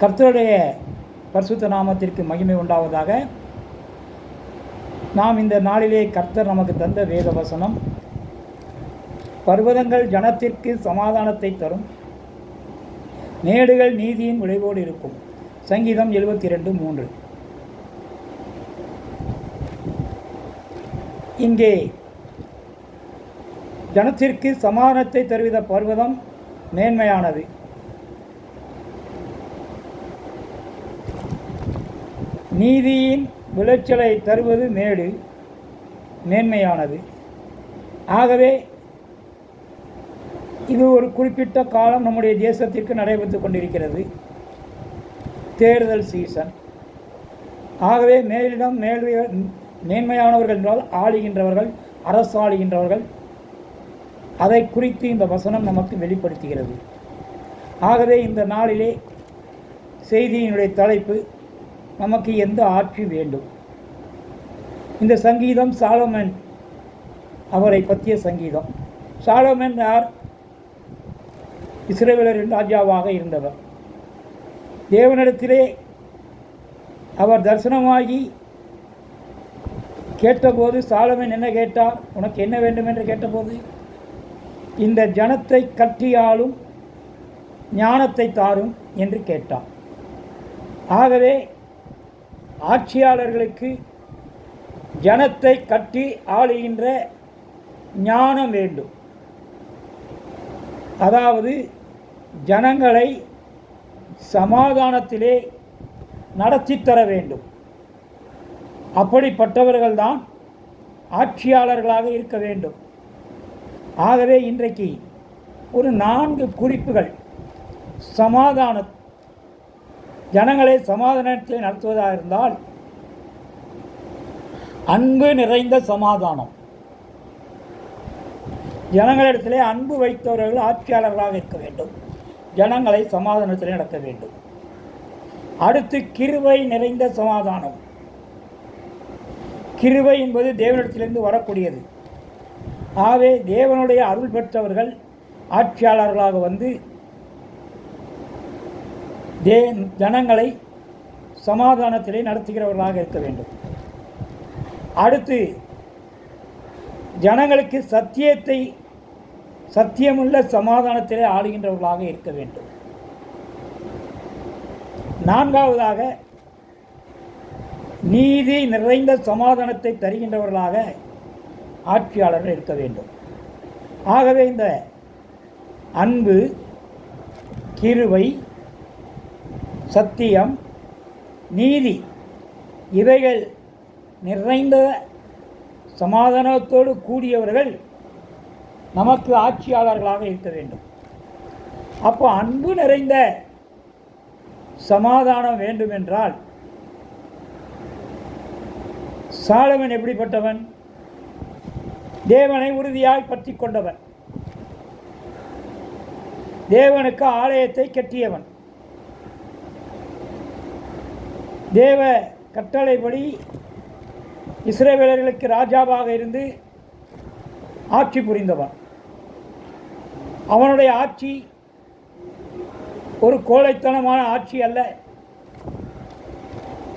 கர்த்தருடைய பரிசுத்த நாமத்திற்கு மகிமை உண்டாவதாக. நாம் இந்த நாளிலே கர்த்தர் நமக்கு தந்த வேத வசனம் பர்வதங்கள் ஜனத்திற்கு சமாதானத்தை தரும். மேடுகள் நீதியின் விளைவோடு இருக்கும். சங்கீதம் எழுபத்தி ரெண்டு மூன்று. இங்கே ஜனத்திற்கு சமாதானத்தை தருவித பர்வதம் மேன்மையானது. நீதியின் விளைச்சலை தருவது மேடு மேன்மையானது. ஆகவே இது ஒரு குறிப்பிட்ட காலம் நம்முடைய தேசத்திற்கு நடைபெற்று கொண்டிருக்கிறது. தேர்தல் சீசன். ஆகவே மேலிடம் மேல் மேன்மையானவர்கள் என்றால் ஆளுகின்றவர்கள் அரசாளுகின்றவர்கள் அதை குறித்து இந்த வசனம் நமக்கு வெளிப்படுத்துகிறது. ஆகவே இந்த நாளிலே செய்தியினுடைய தலைப்பு நமக்கு எந்த ஆட்சி வேண்டும்? இந்த சங்கீதம் சாலமன் அவரை பற்றிய சங்கீதம். சாலமன் யார்? இஸ்ரேலரின் ராஜாவாக இருந்தவர். தேவனிடத்திலே அவர் தரிசனமாகி கேட்டபோது சாலமன் என்ன கேட்டார்? உனக்கு என்ன வேண்டும் என்று கேட்டபோது இந்த ஜனத்தை கட்டியாலும் ஞானத்தை தாரும் என்று கேட்டார். ஆகவே ஆட்சியாளர்களுக்கு ஜனத்தை கட்டி ஆளுகின்ற ஞானம் வேண்டும். அதாவது ஜனங்களை சமாதானத்திலே நடத்தி தர வேண்டும். அப்படிப்பட்டவர்கள்தான் ஆட்சியாளர்களாக இருக்க வேண்டும். ஆகவே இன்றைக்கு ஒரு நான்கு குறிப்புகள் சமாதான ஜனங்களை சமாதானத்தில் நடத்துவதாக இருந்தால் அன்பு நிறைந்த சமாதானம். ஜனங்களிடத்திலே அன்பு வைத்தவர்கள் ஆட்சியாளர்களாக இருக்க வேண்டும். ஜனங்களை சமாதானத்தில் நடத்த வேண்டும். அடுத்து கிருவை நிறைந்த சமாதானம். கிருவை என்பது தேவனிடத்திலிருந்து வரக்கூடியது. ஆகவே தேவனுடைய அருள் பெற்றவர்கள் ஆட்சியாளர்களாக வந்து தே ஜனங்களை சமாதானத்திலே நடத்துகிறவர்களாக இருக்க வேண்டும். அடுத்து ஜனங்களுக்கு சத்தியத்தை சத்தியமுள்ள சமாதானத்திலே ஆளுகின்றவர்களாக இருக்க வேண்டும். நான்காவதாக நீதி நிறைந்த சமாதானத்தை தருகின்றவர்களாக ஆட்சியாளர்கள் இருக்க வேண்டும். ஆகவே இந்த அன்பு கிருவை சத்தியம் நீதி இவைகள் நிறைந்த சமாதானத்தோடு கூடியவர்கள் நமக்கு ஆட்சியாளர்களாக இருக்க வேண்டும். அப்போ அன்பு நிறைந்த சமாதானம் வேண்டுமென்றால் சாலவன் எப்படிப்பட்டவன்? தேவனை உறுதியாய் பற்றி கொண்டவன். தேவனுக்கு ஆலயத்தை கட்டியவன். தேவ கட்டளைப்படி இஸ்ரேவேலர்களுக்கு ராஜாவாக இருந்து ஆட்சி புரிந்தவன் அவனுடைய ஆட்சி ஒரு கோழைத்தனமான ஆட்சி அல்ல.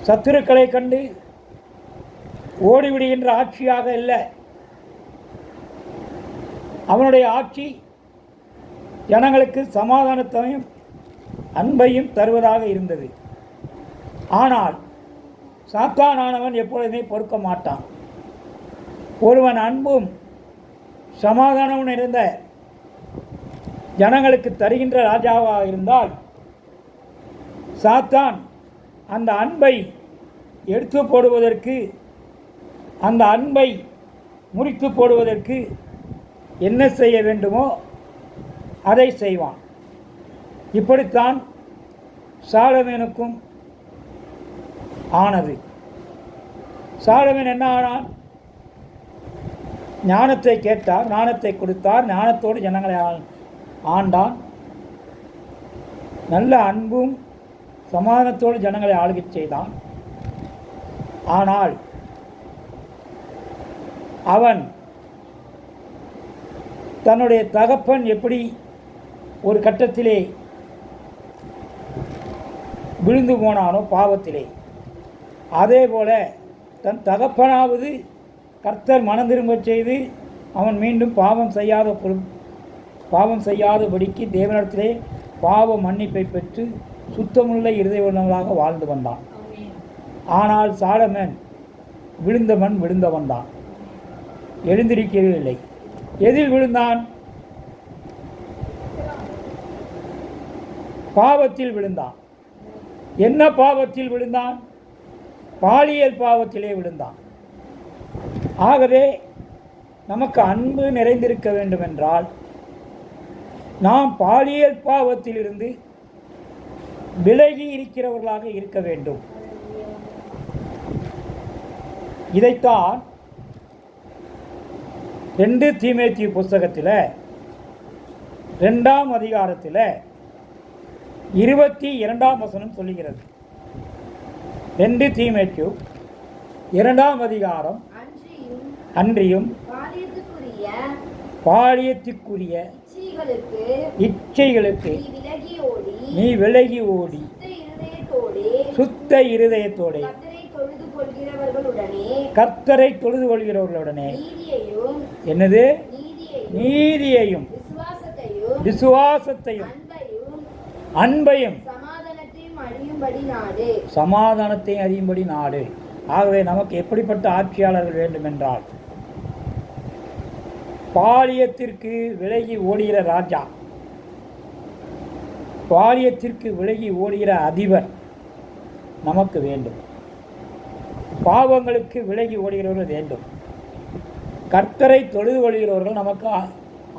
சத்துருக்களை கண்டு ஓடிவிடுகின்ற ஆட்சியாக இல்லை. அவனுடைய ஆட்சி ஜனங்களுக்கு சமாதானத்தையும் அன்பையும் தருவதாக இருந்தது. ஆனால் சாத்தானானவன் எப்பொழுதுமே பொறுக்க மாட்டான். ஒருவன் அன்பும் சமாதானமும் இருந்த ஜனங்களுக்கு தருகின்ற ராஜாவாக இருந்தால் சாத்தான் அந்த அன்பை எடுத்து போடுவதற்கு அந்த அன்பை முறித்து போடுவதற்கு என்ன செய்ய வேண்டுமோ அதை செய்வான். இப்படித்தான் சாலமேனுக்கும் ஆனது. சாலமன் என்ன ஆனான்? ஞானத்தை கேட்டார் ஞானத்தை கொடுத்தார் ஞானத்தோடு ஜனங்களை ஆண்டான். நல்ல அன்பும் சமாதானத்தோடு ஜனங்களை ஆளுகச் செய்தான். ஆனால் அவன் தன்னுடைய தகப்பன் எப்படி ஒரு கட்டத்திலே விழுந்து போனானோ பாவத்திலே. அதே போல் தன் தகப்பனாவது கர்த்தர் மனம் திரும்பச் செய்து அவன் மீண்டும் பாவம் செய்யாத பொரு- பாவம் செய்யாதபடிக்கு தேவனிடத்திலே பாவ மன்னிப்பை பெற்று சுத்தமுள்ள இருதயவர்களாக வாழ்ந்து வந்தான். ஆனால் சாலமன் விழுந்தவன் விழுந்தவன் தான். எழுந்திருக்கவே இல்லை. எதில் விழுந்தான்? பாவத்தில் விழுந்தான். என்ன பாவத்தில் விழுந்தான்? பாலியல் பாவத்திலே விழுந்தான். ஆகவே நமக்கு அன்பு நிறைந்திருக்க வேண்டுமென்றால் நாம் பாலியல் பாவத்திலிருந்து விலகி இருக்கிறவர்களாக இருக்க வேண்டும். இதைத்தான் ரெண்டு தீமேத்திய புஸ்தகத்தில் ரெண்டாம் அதிகாரத்தில் இருபத்தி இரண்டாம் வசனம் சொல்லுகிறது. ரெண்டு தீமேத்தியு இரண்டாம் அதிகாரம். அன்றியும் பாலியத்துக்குரிய இச்சைகளுக்கு நீ விலகி ஓடி சுத்த இருதயத்தோடு கர்த்தரை தொழுது கொள்கிறவர்களுடனே என்னது? நீதியையும் விசுவாசத்தையும் விசுவாசத்தையும் அன்பையும் அன்பையும் சமாதானத்தையும் சமாதானத்தை அறியும்படி நாடு. ஆகவே நமக்கு எப்படிப்பட்ட ஆட்சியாளர்கள் வேண்டுமென்றால் பாலியத்திற்கு விலகி ஓடுகிற ராஜா பாலியத்திற்கு விலகி ஓடுகிற அதிபர் நமக்கு வேண்டும். பாவங்களுக்கு விலகி ஓடுகிறவர்கள் வேண்டும். கர்த்தரை தொழுது கொள்கிறவர்கள் நமக்கு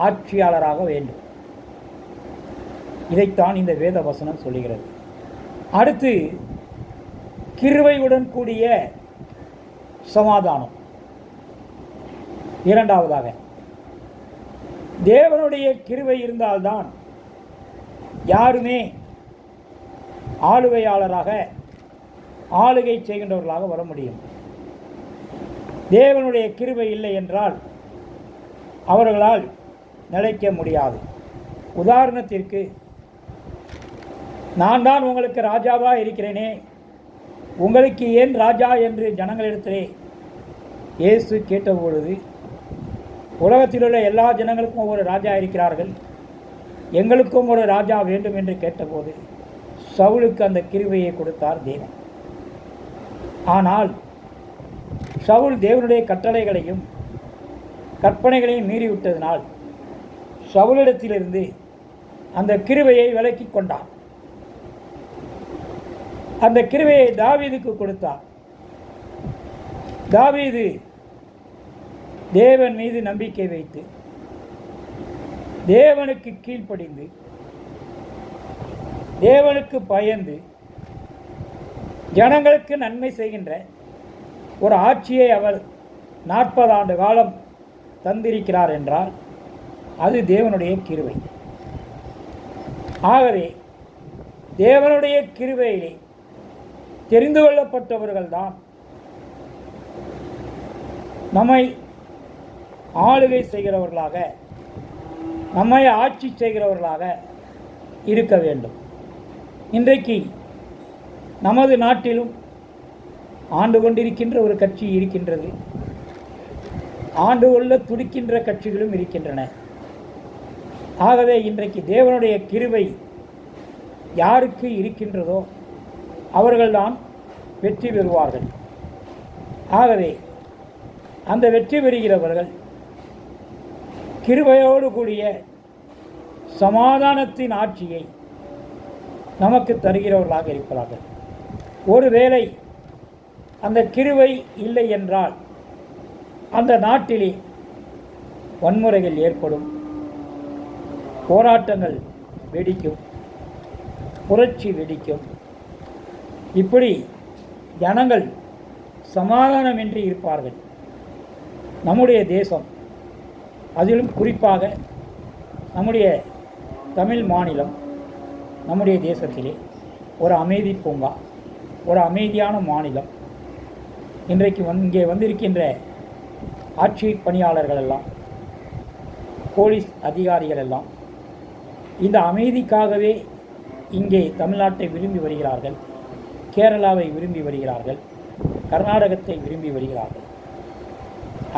ஆட்சியாளராக வேண்டும். இதைத்தான் இந்த வேத வசனம் சொல்லுகிறது. அடுத்து கிருவையுடன் கூடிய சமாதானம். இரண்டாவதாக தேவனுடைய கிருவை இருந்தால்தான் யாருமே ஆளுகையாளராக ஆளுகை செய்கின்றவர்களாக வர முடியும். தேவனுடைய கிருவை இல்லை என்றால் அவர்களால் நிலைக்க முடியாது. உதாரணத்திற்கு நான் தான் உங்களுக்கு ராஜாவாக இருக்கிறேனே. உங்களுக்கு ஏன் ராஜா என்று ஜனங்களிடத்திலே இயேசு கேட்டபொழுது உலகத்தில் உள்ள எல்லா ஜனங்களுக்கும் ஒரு ராஜா இருக்கிறார்கள். எங்களுக்கும் ஒரு ராஜா வேண்டும் என்று கேட்டபோது சவுலுக்கு அந்த கிருவையை கொடுத்தார் தேவன். ஆனால் சவுல் தேவனுடைய கட்டளைகளையும் கற்பனைகளையும் மீறிவிட்டதினால் சவுலிடத்திலிருந்து அந்த கிருவையை விலக்கி கொண்டார் அந்த கிருவையை தாவீதுக்கு கொடுத்தார். தாவீது தேவன் மீது நம்பிக்கை வைத்து தேவனுக்கு கீழ்ப்படிந்து தேவனுக்கு பயந்து ஜனங்களுக்கு நன்மை செய்கின்ற ஒரு ஆட்சியை அவர் நாற்பது ஆண்டு காலம் தந்திருக்கிறார் என்றால் அது தேவனுடைய கிருவை. ஆகவே தேவனுடைய கிருவையிலே தெரிந்து கொள்ளப்பட்டவர்கள்தான் நம்மை ஆளுகை செய்கிறவர்களாக நம்மை ஆட்சி செய்கிறவர்களாக இருக்க வேண்டும். இன்றைக்கு நமது நாட்டிலும் ஆண்டு கொண்டிருக்கின்ற ஒரு கட்சி இருக்கின்றது. ஆண்டு கொள்ள துடிக்கின்ற கட்சிகளும் இருக்கின்றன. ஆகவே இன்றைக்கு தேவனுடைய கிருவை யாருக்கு இருக்கின்றதோ அவர்கள்தான் வெற்றி பெறுவார்கள். ஆகவே அந்த வெற்றி பெறுகிறவர்கள் கிருபையோடு கூடிய சமாதானத்தின் ஆட்சியை நமக்கு தருகிறவர்களாக இருக்கிறார்கள் ஒருவேளை அந்த கிருவை இல்லை என்றால் அந்த நாட்டிலே வன்முறைகள் ஏற்படும் போராட்டங்கள் வெடிக்கும் புரட்சி வெடிக்கும். இப்படி ஜனங்கள் சமாதானமின்றி இருப்பார்கள். நம்முடைய தேசம் அதிலும் குறிப்பாக நம்முடைய தமிழ் மாநிலம் நம்முடைய தேசத்திலே ஒரு அமைதி பூங்கா ஒரு அமைதியான மாநிலம். இன்றைக்கு வந் இங்கே வந்திருக்கின்ற ஆட்சி பணியாளர்கள் எல்லாம் போலீஸ் அதிகாரிகள் எல்லாம் இந்த அமைதிக்காகவே இங்கே தமிழ்நாட்டை விரும்பி வருகிறார்கள். கேரளாவை விரும்பி வருகிறார்கள் கர்நாடகத்தை விரும்பி வருகிறார்கள்.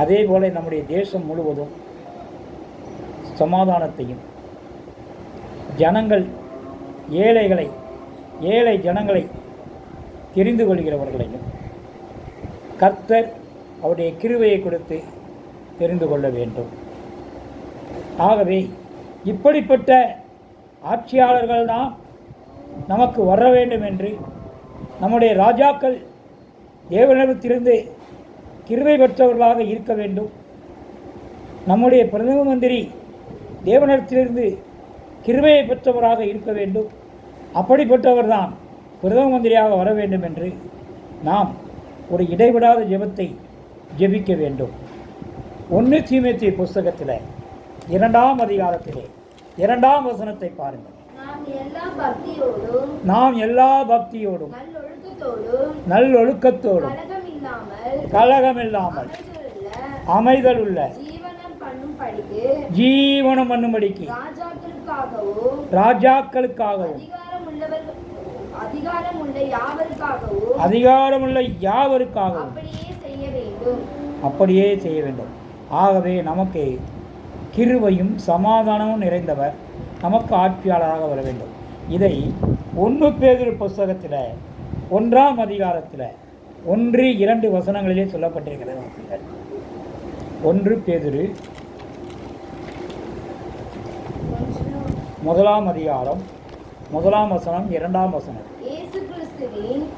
அதே போல நம்முடைய தேசம் முழுவதும் சமாதானத்தையும் ஜனங்கள் ஏழைகளை ஏழை ஜனங்களை தெரிந்து கொள்கிறவர்களையும் கர்த்தர் அவருடைய கிருவையை கொடுத்து தெரிந்து கொள்ள வேண்டும். ஆகவே இப்படிப்பட்ட ஆட்சியாளர்கள் தான் நமக்கு வர வேண்டும் என்று நம்முடைய ராஜாக்கள் தேவனிடத்திலிருந்து கிருவை பெற்றவர்களாக இருக்க வேண்டும். நம்முடைய பிரதம மந்திரி தேவனிடத்திலிருந்து கிருவையை பெற்றவராக இருக்க வேண்டும். அப்படிப்பட்டவர்தான் பிரதம மந்திரியாக வர வேண்டும் என்று நாம் ஒரு இடைவிடாத ஜெபத்தை ஜெபிக்க வேண்டும். ஒன்று சீமத்திய புஸ்தகத்தில் இரண்டாம் அதிகாரத்திலே இரண்டாம் வசனத்தை பாருங்கள். நாம் எல்லா பக்தியோடும் நல்லொழுக்கத்தோடும் நல்லொழுக்கத்தோடும் கலகம் இல்லாமல் கலகமில்லாமல் அமைதலுள்ள அமைதலுள்ள ஜீவனம் பண்ணும்படிக்கு ராஜாக்களுக்காகவும் உள்ள அதிகாரமுள்ள யாவருக்காகவும் அப்படியே செய்ய வேண்டும். அப்படியே செய்ய வேண்டும். ஆகவே நமக்கு கிருபையும் சமாதானமும் நிறைந்தவர். நமக்கு ஆட்சியாளராக வர வேண்டும். இதை ஒன்று பேதிரு புஸ்தகத்தில் ஒன்றாம் அதிகாரத்தில் ஒன்று இரண்டு வசனங்களிலே சொல்லப்பட்டிருக்கிறது. ஒன்று பேதுரு முதலாம் அதிகாரம் முதலாம் வசனம் இரண்டாம் வசனம்.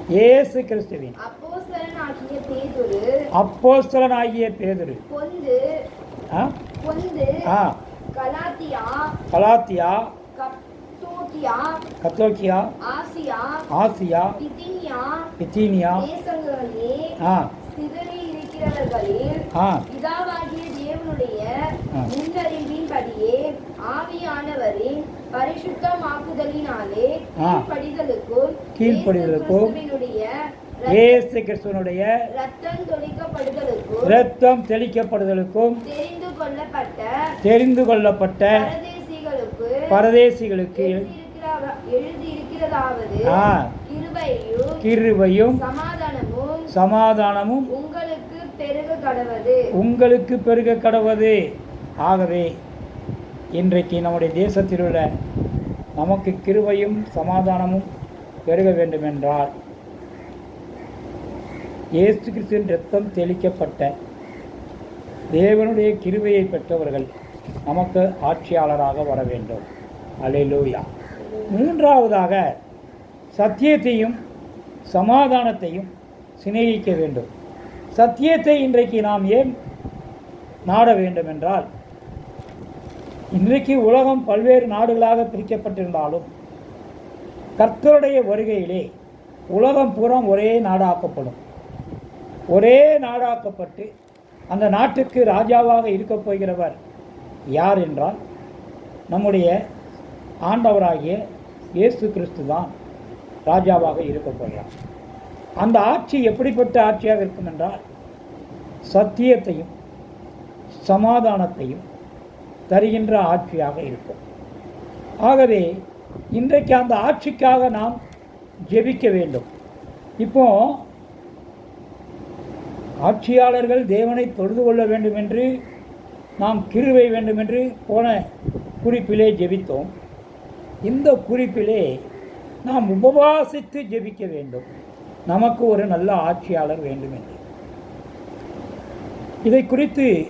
இயேசு கிறிஸ்துவின் அப்போஸ்தலனாகிய பேதுரு ஆ? ஆ. கலாத்தியா கத்தோக்கியா ஆசியா ஆசியா பிதினியா பித்தீனியா தேசங்களிலே ஆ சிதறி இருக்கிறவர்களில் ஆ பிதாவாகிய தேவனுடைய. முன்னறிவின்படியே ஆவியானவரின் பரிசுத்தமாக்குதலினாலே. கீழ்ப்படிதலுக்கும் கீழ்ப்படிதலுக்கும் இயேசு கிறிஸ்துவினுடைய ரத்தம் தொளிக்கப்படுதலுக்கும் தெரிந்து கொள்ளப்பட்ட பரதேசிகளுக்கு. கிருபையும் சமாதானமும் சமாதானமும் உங்களுக்கு பெருக கடவது உங்களுக்கு பெருக கடவது ஆகவே இன்றைக்கு நம்முடைய தேசத்தில் உள்ள நமக்கு கிருபையும் சமாதானமும் பெருக வேண்டுமென்றால் இயேசு கிறிஸ்துவின் ரத்தம் தெளிக்கப்பட்ட தேவனுடைய கிருபையை பெற்றவர்கள் நமக்கு ஆட்சியாளராக வர வேண்டும். அலையிலூயா மூன்றாவதாக சத்தியத்தையும் சமாதானத்தையும் சிநேகிக்க வேண்டும். சத்தியத்தை இன்றைக்கு நாம் ஏன் நாட வேண்டும் என்றால் இன்றைக்கு உலகம் பல்வேறு நாடுகளாக பிரிக்கப்பட்டிருந்தாலும் கர்த்தருடைய வருகையிலே உலகம் பூரா ஒரே நாடாக்கப்படும். ஒரே நாடாக்கப்பட்டு அந்த நாட்டுக்கு ராஜாவாக இருக்கப் போகிறவர் யார் என்றால் நம்முடைய ஆண்டவராகிய இயேசு கிறிஸ்து தான் ராஜாவாக இருக்கப் போகிறார். அந்த ஆட்சி எப்படிப்பட்ட ஆட்சியாக இருக்கும் என்றால் சத்தியத்தையும் சமாதானத்தையும் தருகின்ற ஆட்சியாக இருக்கும். ஆகவே இன்றைக்கு அந்த ஆட்சிக்காக நாம் ஜெபிக்க வேண்டும். இப்போ ஆட்சியாளர்கள் தேவனை தொழுது கொள்ள வேண்டுமென்று நாம் கிருவை வேண்டுமென்று போன குறிப்பிலே ஜெபித்தோம். இந்த குறிப்பிலே நாம் உபவாசித்து ஜெபிக்க வேண்டும். நமக்கு ஒரு நல்ல ஆட்சியாளர் வேண்டும் என்று இதை குறித்து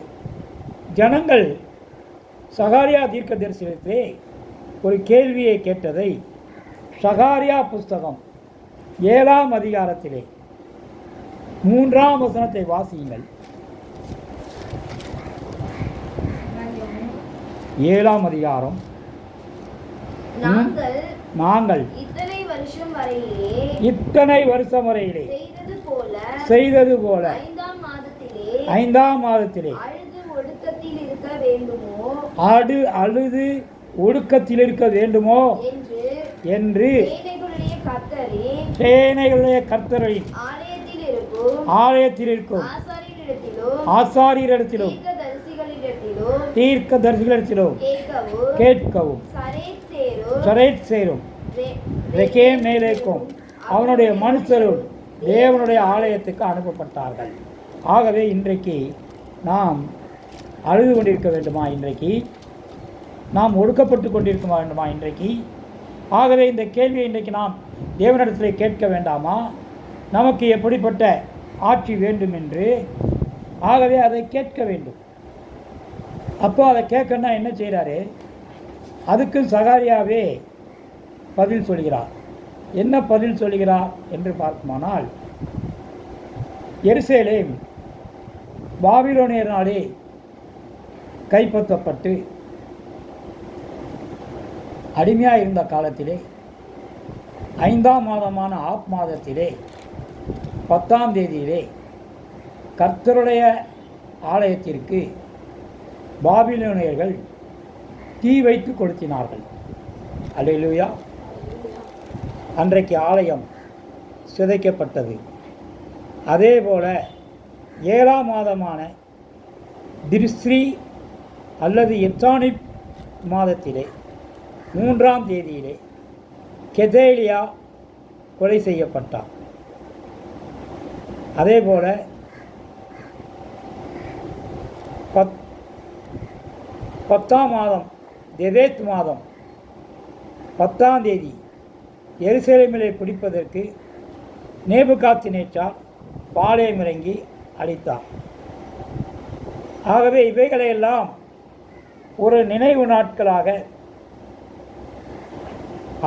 ஜனங்கள் சகாரியா தீர்க்க தரிசனத்திலே ஒரு கேள்வியை கேட்டதை சகாரியா புஸ்தகம் ஏழாம் அதிகாரத்திலே மூன்றாம் வசனத்தை வாசியுங்கள். ஏழாம் அதிகாரம். நாங்கள் இத்தனை வருஷம் வரையிலே இத்தனை வருஷம் வரையிலே செய்தது போல ஐந்தாம் மாதத்திலே மாதத்திலே அழுது ஒடுக்கத்தில் இருக்க வேண்டுமோ? என்று சேனைகளுடைய கர்த்தரின் சேனைகளுடைய கர்த்தரின் ஆலயத்தில் இருக்கும் ஆலயத்தில் இருக்கும் ஆசாரியரிடத்திலும் தீர்க்க தரிசிகளிடத்திலும் கேட்கவும் சரைட் சேரும் ரெக்கே மேலேக்கும் அவனுடைய மனுஷரும் தேவனுடைய ஆலயத்துக்கு அனுப்பப்பட்டார்கள். ஆகவே இன்றைக்கு நாம் அழுது கொண்டிருக்க வேண்டுமா இன்றைக்கு? நாம் ஒடுக்கப்பட்டு கொண்டிருக்க வேண்டுமா இன்றைக்கு? ஆகவே இந்த கேள்வியை இன்றைக்கு நாம் தேவனிடத்தில் கேட்க வேண்டாமா? நமக்கு எப்படிப்பட்ட ஆட்சி வேண்டும் என்று ஆகவே அதை கேட்க வேண்டும். அப்போ அதை கேட்கணும்னா என்ன செய்கிறாரு அதுக்கு சகாரியாவே பதில் சொல்கிறார். என்ன பதில் சொல்கிறார் என்று பார்க்குமானால் எருசலேம் பாபிலோனியர்னாலே கைப்பற்றப்பட்டு அடிமையாக இருந்த காலத்திலே ஐந்தாம் மாதமான ஆப் மாதத்திலே பத்தாம் தேதியிலே கர்த்தருடைய ஆலயத்திற்கு பாபிலோனியர்கள் தீ வைத்து கொளுத்தினார்கள். அல்லேலூயா. அன்றைக்கு ஆலயம் சிதைக்கப்பட்டது. அதே போல ஏழாம் மாதமான திருஸ்ரீ அல்லது எட்டானி மாதத்திலே மூன்றாம் தேதியிலே கெதேலியா கொலை செய்யப்பட்டார். அதே போல் பத் பத்தாம் மாதம் தெவேத் மாதம் பத்தாம் தேதி எருசலேமிலே பிடிப்பதற்கு நேபுகாத்தி நேச்சார் பாளையம் இறங்கி அளித்தார். ஆகவே இவைகளையெல்லாம் ஒரு நினைவு நாட்களாக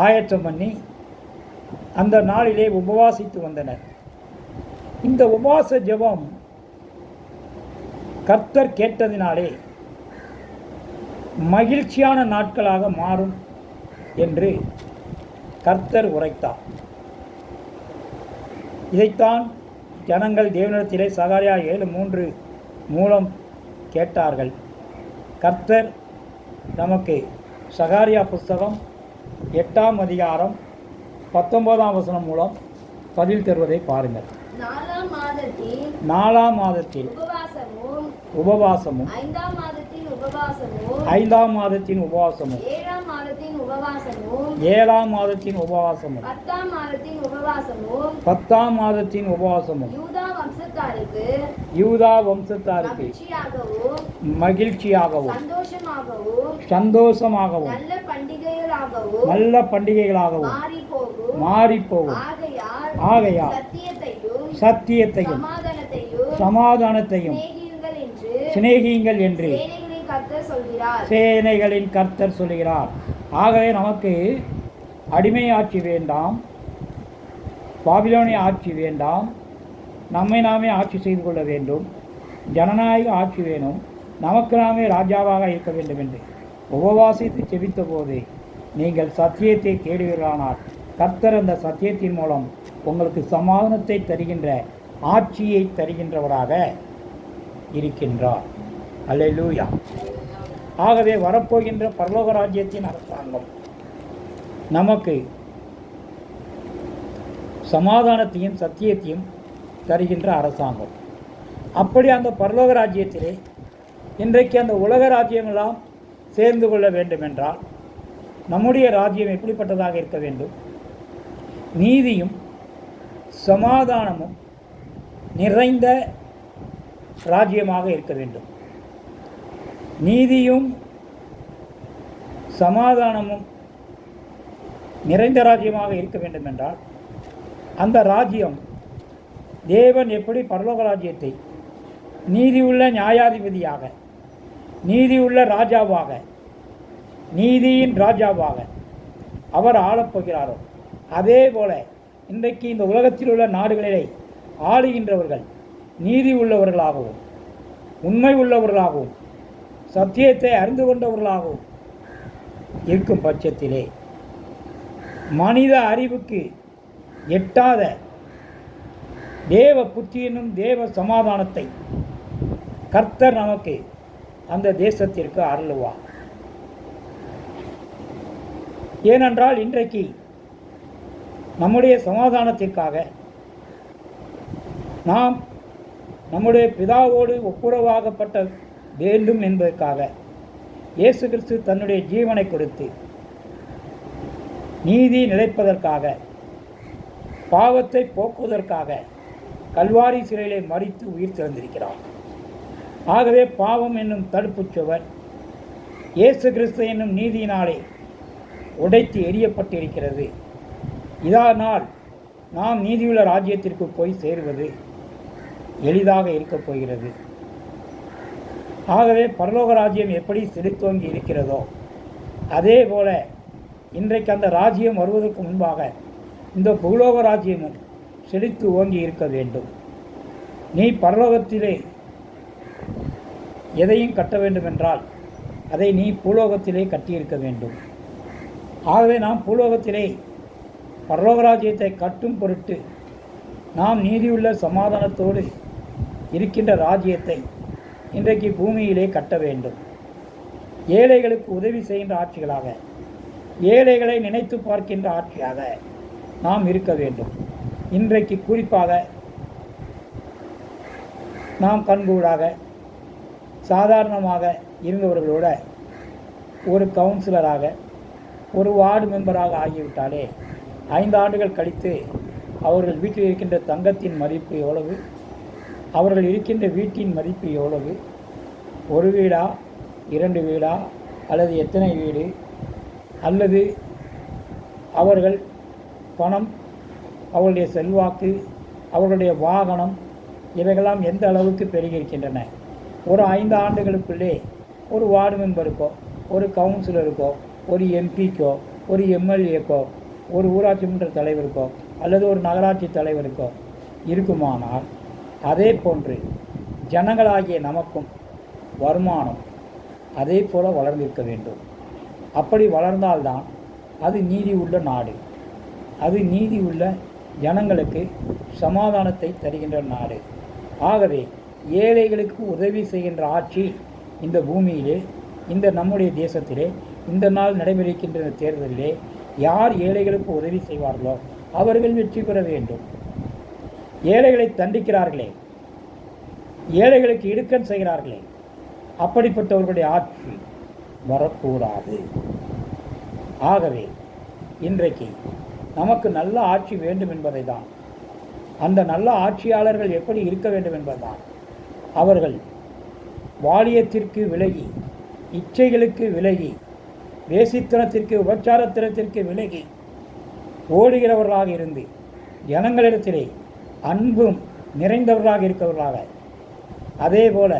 ஆயத்தம் பண்ணி அந்த நாளிலே உபவாசித்து வந்தனர். இந்த உபாச ஜெபம் கர்த்தர் கேட்டதினாலே மகிழ்ச்சியான நாட்களாக மாறும் என்று கர்த்தர் உரைத்தார். இதைத்தான் ஜனங்கள் தேவனிடத்திலே சகாரியா ஏழு மூன்று மூலம் கேட்டார்கள். கர்த்தர் நமக்கு சகாரியா புஸ்தகம் எட்டாம் அதிகாரம் பத்தொன்பதாம் வசனம் மூலம் பதில் தருவதை பாருங்கள். நாலாம் மாதத்தில் உபவாசமும் ஐந்தாம் மாதத்தின் உபவாசமும் ஏழாம் மாதத்தின் உபவாசமும் பத்தாம் மாதத்தின் உபவாசமும் யூதா வம்சத்தாருக்கு மகிழ்ச்சியாகவும் சந்தோஷமாகவும் நல்ல பண்டிகைகளாகவும் மாறி போகும் ஆகையால் சத்தியத்தையும் சமாதானத்தையும் சிநேகியுங்கள் என்று சேனைகளின் கர்த்தர் சொல்கிறார். ஆகவே நமக்கு அடிமை ஆட்சி வேண்டாம் பாபிலோனிய ஆட்சி வேண்டாம். நம்மை நாமே ஆட்சி செய்து கொள்ள வேண்டும். ஜனநாயக ஆட்சி வேணும். நமக்கு நாமே ராஜாவாக இருக்க வேண்டும் என்று உபவாசித்து செபித்த போது நீங்கள் சத்தியத்தை தேடுவீர்களானால் கர்த்தர் அந்த சத்தியத்தின் மூலம் உங்களுக்கு சமாதானத்தை தருகின்ற ஆட்சியை தருகின்றவராக இருக்கின்றார். அலையூயா ஆகவே வரப்போகின்ற பரலோக ராஜ்யத்தின் அரசாங்கம் நமக்கு சமாதானத்தையும் சத்தியத்தையும் தருகின்ற அரசாங்கம். அப்படி அந்த பரலோக ராஜ்யத்திலே இன்றைக்கு அந்த உலக ராஜ்யமெல்லாம் சேர்ந்து கொள்ள வேண்டும் என்றால் நம்முடைய ராஜ்யம் எப்படிப்பட்டதாக இருக்க வேண்டும்? நீதியும் சமாதானமும் நிறைந்த ராஜ்யமாக இருக்க வேண்டும். நீதியும் சமாதானமும் நிறைந்த ராஜ்யமாக இருக்க வேண்டும் என்றால் அந்த ராஜ்யம் தேவன் எப்படி பரலோக ராஜ்யத்தை நீதியுள்ள நியாயாதிபதியாக நீதியுள்ள ராஜாவாக நீதியின் ராஜாவாக அவர் ஆளப்போகிறாரோ அதே போல இன்றைக்கு இந்த உலகத்தில் உள்ள நாடுகளிலே ஆளுகின்றவர்கள் நீதி உள்ளவர்களாகவும் உண்மை உள்ளவர்களாகவும் சத்தியத்தை அறிந்து கொண்டவர்களாகவும் இருக்கும் பட்சத்திலே மனித அறிவுக்கு எட்டாத தேவ புத்தியனும் தேவ சமாதானத்தை கர்த்தர் நமக்கு அந்த தேசத்திற்கு அருளுவார். ஏனென்றால் இன்றைக்கு நம்முடைய சமாதானத்திற்காக நாம் நம்முடைய பிதாவோடு ஒப்புரவாகப்பட்ட வேண்டும் என்பதற்காக இயேசு கிறிஸ்து தன்னுடைய ஜீவனை கொடுத்து நீதி நிலைப்பதற்காக பாவத்தை போக்குவதற்காக கல்வாரி சிறையிலே மறித்து உயிர் திறந்திருக்கிறார். ஆகவே பாவம் என்னும் தடுப்புச் சுவர் இயேசு கிறிஸ்து என்னும் நீதியினாலே உடைத்து எரியப்பட்டிருக்கிறது இதனால் நாம் நீதியுள்ள ராஜ்யத்திற்கு போய் சேருவது எளிதாக இருக்கப் போகிறது. ஆகவே பரலோக ராஜ்யம் எப்படி செலுத்தோங்கி இருக்கிறதோ அதே போல இன்றைக்கு அந்த ராஜ்யம் வருவதற்கு முன்பாக இந்த பூலோக ராஜ்யமும் செழித்து ஓங்கி இருக்க வேண்டும். நீ பரலோகத்திலே எதையும் கட்ட வேண்டுமென்றால் அதை நீ பூலோகத்திலே கட்டியிருக்க வேண்டும். ஆகவே நாம் பூலோகத்திலே பரலோகராஜ்யத்தை கட்டும் பொருட்டு நாம் நீதியுள்ள சமாதானத்தோடு இருக்கின்ற ராஜ்யத்தை இன்றைக்கு பூமியிலே கட்ட வேண்டும். ஏழைகளுக்கு உதவி செய்கின்ற ஆட்சிகளாக ஏழைகளை நினைத்து பார்க்கின்ற ஆட்சியாக நாம் இருக்க வேண்டும். இன்றைக்கு குறிப்பாக நாம் கண்கூடாக சாதாரணமாக இருந்தவர்களோட ஒரு கவுன்சிலராக ஒரு வார்டு மெம்பராக ஆகிவிட்டாலே ஐந்து ஆண்டுகள் கழித்து அவர்கள் வீட்டில் இருக்கின்ற தங்கத்தின் மதிப்பு எவ்வளவு? அவர்கள் இருக்கின்ற வீட்டின் மதிப்பு எவ்வளவு? ஒரு வீடா? இரண்டு வீடா? அல்லது எத்தனை வீடு? அல்லது அவர்கள் பணம் அவர்களுடைய செல்வாக்கு அவர்களுடைய வாகனம் இவைகளாம் எந்த அளவுக்கு பெருகியிருக்கின்றன? ஒரு ஐந்து ஆண்டுகளுக்குள்ளே ஒரு வார்டு மெம்பருக்கோ ஒரு கவுன்சிலருக்கோ ஒரு எம்பிக்கோ ஒரு எம்எல்ஏக்கோ ஒரு ஊராட்சி மன்ற தலைவருக்கோ அல்லது ஒரு நகராட்சி தலைவருக்கோ இருக்குமானால் அதே போன்று ஜனங்களாகிய நமக்கும் வருமானம் அதே போல் வளர்ந்திருக்க வேண்டும். அப்படி வளர்ந்தால்தான் அது நீதி உள்ள நாடு. அது நீதி உள்ள ஜனங்களுக்கு சமாதானத்தை தருகின்ற நாடு. ஆகவே ஏழைகளுக்கு உதவி செய்கின்ற ஆட்சி இந்த பூமியிலே இந்த நம்முடைய தேசத்திலே இந்த நாள் நடைபெறுகின்ற தேர்தலிலே யார் ஏழைகளுக்கு உதவி செய்வார்களோ அவர்கள் வெற்றி பெற வேண்டும். ஏழைகளை தண்டிக்கிறார்களே. ஏழைகளுக்கு இடுக்கன் செய்கிறார்களே. அப்படிப்பட்டவர்களுடைய ஆட்சி வரக்கூடாது. ஆகவே இன்றைக்கு நமக்கு நல்ல ஆட்சி வேண்டும் என்பதை தான் அந்த நல்ல ஆட்சியாளர்கள் எப்படி இருக்க வேண்டும் என்பதுதான். அவர்கள் வாலியத்திற்கு விலகி இச்சைகளுக்கு விலகி வேசித்தனத்திற்கு உபச்சாரத்தனத்திற்கு விலகி ஓடுகிறவர்களாக இருந்து ஜனங்களிடத்திலே அன்பும் நிறைந்தவர்களாக இருக்கிறவர்களாக அதே போல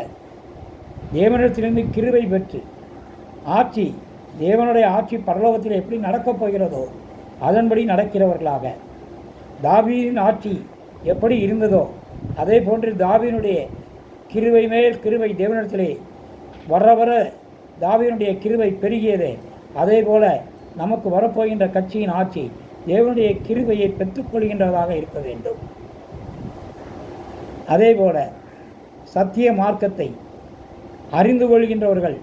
தேவனிடத்திலிருந்து கிருவை பெற்று ஆட்சி தேவனுடைய ஆட்சி பரலோகத்தில் எப்படி நடக்கப் போகிறதோ அதன்படி நடக்கிறவர்களாக. தாபியின் ஆட்சி எப்படி இருந்ததோ அதே போன்று தாவியினுடைய கிருவை மேல் கிருவை தேவனிடத்திலே வர வர தாவியினுடைய கிருவை பெருகியதே. அதே போல நமக்கு வரப்போகின்ற கட்சியின் ஆட்சி தேவனுடைய கிருபையை பெற்றுக்கொள்கின்றதாக இருக்க வேண்டும். அதே போல சத்திய மார்க்கத்தை அறிந்து கொள்கின்றவர்கள்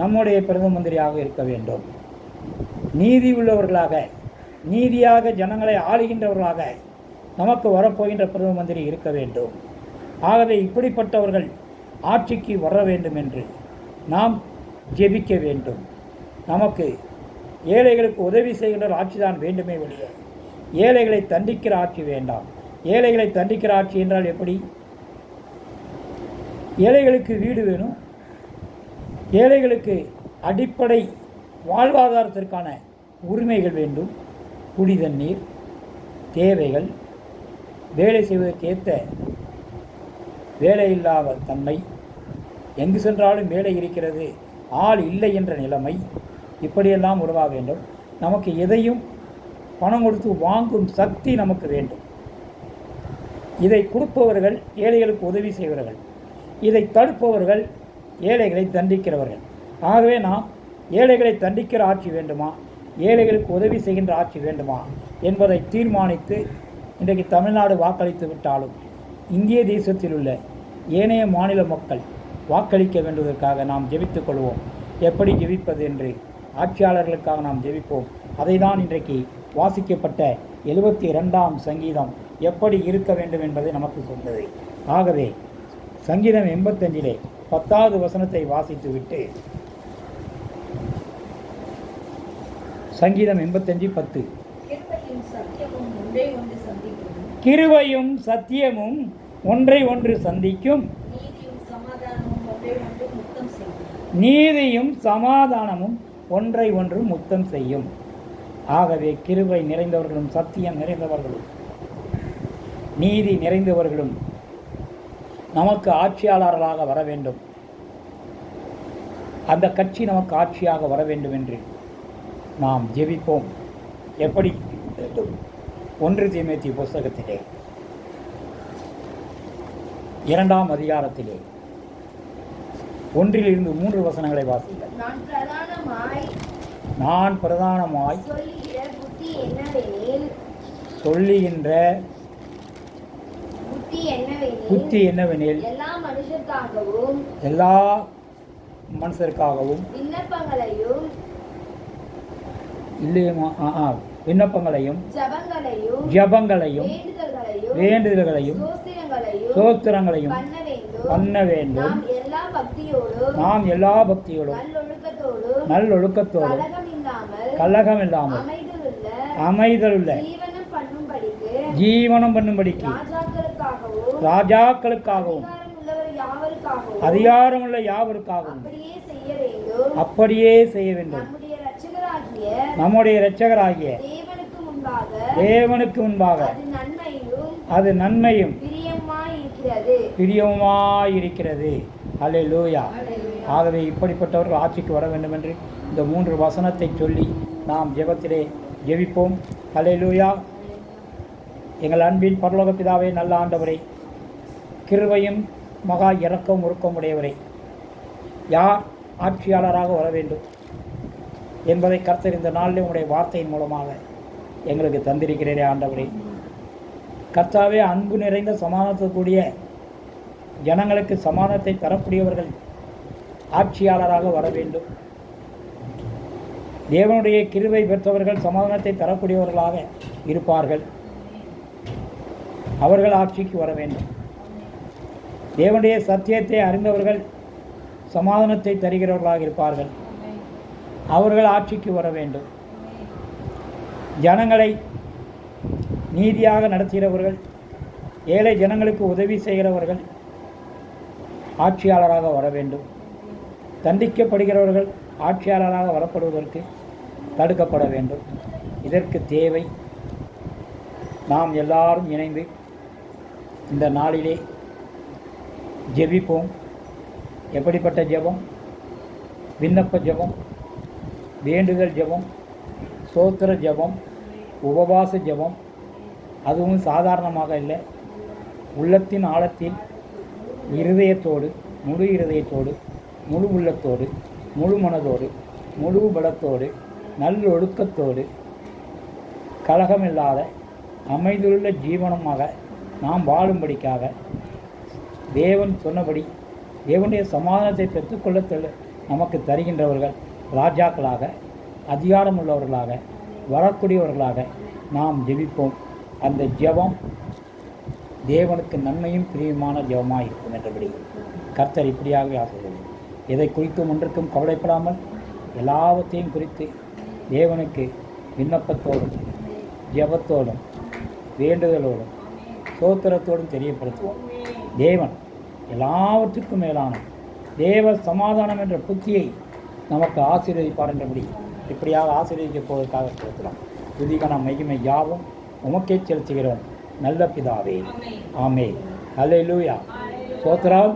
நம்முடைய பிரதம மந்திரியாக இருக்க வேண்டும். நீதி உள்ளவர்களாக நீதியாக ஜனங்களை ஆளுகின்றவர்களாக நமக்கு வரப்போகின்ற பிரதம மந்திரி இருக்க வேண்டும். ஆகவே இப்படிப்பட்டவர்கள் ஆட்சிக்கு வர வேண்டும் என்று நாம் ஜெபிக்க வேண்டும். நமக்கு ஏழைகளுக்கு உதவி செய்கின்ற ஆட்சி தான் வேண்டுமே ஒழிய. ஏழைகளை தண்டிக்கிற ஆட்சி வேண்டாம். ஏழைகளை தண்டிக்கிற ஆட்சி என்றால் எப்படி? ஏழைகளுக்கு வீடு வேணும். ஏழைகளுக்கு அடிப்படை வாழ்வாதாரத்திற்கான உரிமைகள் வேண்டும். குடி தண்ணீர் தேவைகள் வேலை செய்வதற்கேற்ற வேலையில்லாத தன்மை. எங்கு சென்றாலும் வேலை இருக்கிறது. ஆள் இல்லை என்ற நிலைமை. இப்படியெல்லாம் உருவாக வேண்டும். நமக்கு எதையும் பணம் கொடுத்து வாங்கும் சக்தி நமக்கு வேண்டும். இதை கொடுப்பவர்கள் ஏழைகளுக்கு உதவி செய்வர்கள். இதை தடுப்பவர்கள் ஏழைகளை தண்டிக்கிறவர்கள். ஆகவே நாம் ஏழைகளை தண்டிக்கிற ஆட்சி வேண்டுமா? ஏழைகளுக்கு உதவி செய்கின்ற ஆட்சி வேண்டுமா? என்பதை தீர்மானித்து இன்றைக்கு தமிழ்நாடு வாக்களித்து விட்டாலும் இந்திய தேசத்தில் உள்ள ஏனைய மாநில மக்கள் வாக்களிக்க வேண்டுவதற்காக நாம் ஜெபித்துக் கொள்வோம். எப்படி ஜெபிப்பது என்று ஆட்சியாளர்களுக்காக நாம் ஜெபிப்போம். அதை தான் இன்றைக்கு வாசிக்கப்பட்ட எழுபத்தி இரண்டாம் சங்கீதம். எப்படி இருக்க வேண்டும் என்பதை நமக்கு சொன்னது. ஆகவே சங்கீதம் எண்பத்தஞ்சிலே பத்தாவது வசனத்தை வாசித்துவிட்டு சங்கீதம் எண்பத்தஞ்சு பத்து. கிருபையும் சத்தியமும் ஒன்றை ஒன்று சந்திக்கும். நீதியும் சமாதானமும் ஒன்றை ஒன்று முத்தம் செய்யும். ஆகவே கிருபை நிறைந்தவர்களும் சத்தியம் நிறைந்தவர்களும் நீதி நிறைந்தவர்களும் நமக்கு ஆட்சியாளர்களாக வர வேண்டும். அந்த கட்சி நமக்கு ஆட்சியாக வர வேண்டும் என்று நாம் ஜெபிப்போம். எப்படி? ஒன்று தீமேத்தி புஸ்தகத்திலே இரண்டாம் அதிகாரத்திலே. ஒன்றிலிருந்து மூன்று வசனங்களை வாசிங்கள் நான் பிரதானமாய் சொல்லுகின்ற புத்தி என்னவெனில்? எல்லா மனுஷருக்காகவும் விண்ணப்பங்களையும் இல்லையுமா ஆ, விண்ணப்பங்களையும் ஜபங்களையும் ஜபங்களையும் வேண்டுதல்களையும் சோத்திரங்களையும் பண்ண வேண்டும். நாம் எல்லா பக்தியோடும் நல்லொழுக்கத்தோடும் கலகம் இல்லாமல் அமைதலுள்ள ஜீவனம் பண்ணும்படிக்கு ராஜாக்களுக்காகவும் அதிகாரம் உள்ளவர் யாவருக்காகவும் அதிகாரமுள்ள யாவருக்காகவும் அப்படியே செய்ய வேண்டும். நம்முடைய இரட்சகராகிய தேவனுக்கு முன்பாக அது நன்மையும் பிரியமாயிருக்கிறது. அலே லூயா ஆகவே இப்படிப்பட்டவர்கள் ஆட்சிக்கு வர வேண்டும் என்று இந்த மூன்று வசனத்தை சொல்லி நாம் ஜெபத்திலே ஜெபிப்போம். அலே லூயா எங்கள் அன்பின் பரலோக பிதாவே நல்ல ஆண்டவரே கிருவையும் மகா இறக்கம் உருக்கம் உடையவரே யார் ஆட்சியாளராக வர வேண்டும் என்பதை கர்த்தர் இந்த நாளில் உங்களுடைய வார்த்தையின் மூலமாக எங்களுக்கு தந்திருக்கிறீரே ஆண்டவரே. கர்த்தாவே அன்பு நிறைந்த சமாதானத்துக்கூடிய ஜனங்களுக்கு சமாதானத்தை தரக்கூடியவர்கள் ஆட்சியாளராக வர வேண்டும். தேவனுடைய கிருவை பெற்றவர்கள் சமாதானத்தை தரக்கூடியவர்களாக இருப்பார்கள். அவர்கள் ஆட்சிக்கு வர வேண்டும். தேவனுடைய சத்தியத்தை அறிந்தவர்கள் சமாதானத்தை தருகிறவர்களாக இருப்பார்கள். அவர்கள் ஆட்சிக்கு வர வேண்டும். ஜனங்களை நீதியாக நடத்துகிறவர்கள் ஏழை ஜனங்களுக்கு உதவி செய்கிறவர்கள் ஆட்சியாளராக வர வேண்டும். தண்டிக்கப்படுகிறவர்கள் ஆட்சியாளராக வரப்படுவதற்கு தடுக்கப்பட வேண்டும். இதற்கு தேவை நாம் எல்லாரும் இணைந்து இந்த நாளிலே ஜெபிப்போம். எப்படிப்பட்ட ஜெபம்? விண்ணப்ப ஜெபம் வேண்டுதல் ஜெபம் சோத்திர ஜெபம் உபவாச ஜெபம் அதுவும் சாதாரணமாக இல்லை. உள்ளத்தின் ஆழத்தில் இருதயத்தோடு முழு இருதயத்தோடு முழு உள்ளத்தோடு முழு மனதோடு முழு பலத்தோடு நல்லொழுக்கத்தோடு கலகமில்லாத அமைதியுள்ள ஜீவனமாக நாம் வாழும்படிக்காக தேவன் சொன்னபடி தேவனுடைய சமாதானத்தை பெற்றுக்கொள்ள நமக்கு தருகின்றவர்கள் ராஜாக்களாக அதிகாரம் உள்ளவர்களாக வரக்கூடியவர்களாக நாம் ஜெபிப்போம். அந்த ஜெபம் தேவனுக்கு நன்மையும் பிரியமான ஜெபமாக இருக்கும் என்றபடி கர்த்தர் இப்படியாகவே ஆசைகிறது எதை குறித்தும் ஒன்றுக்கும் கவலைப்படாமல் எல்லாவற்றையும் குறித்து தேவனுக்கு விண்ணப்பத்தோடும் ஜபத்தோடும் வேண்டுதலோடும் சோத்திரத்தோடும் தெரியப்படுத்துவோம் தேவன் எல்லாவற்றுக்கும் மேலான தேவ சமாதானம் என்ற புத்தியை நமக்கு ஆசீர்வதிப்பார் என்றபடி இப்படியாக ஆசீர்வதிக்கப் போவதற்காக செலுத்தலாம் துதிகன மகிமை யாவும் உமக்கே செலுத்துகிறோம். நல்ல பிதாவே. ஆமே ஆமே லூயா சோத்ராம்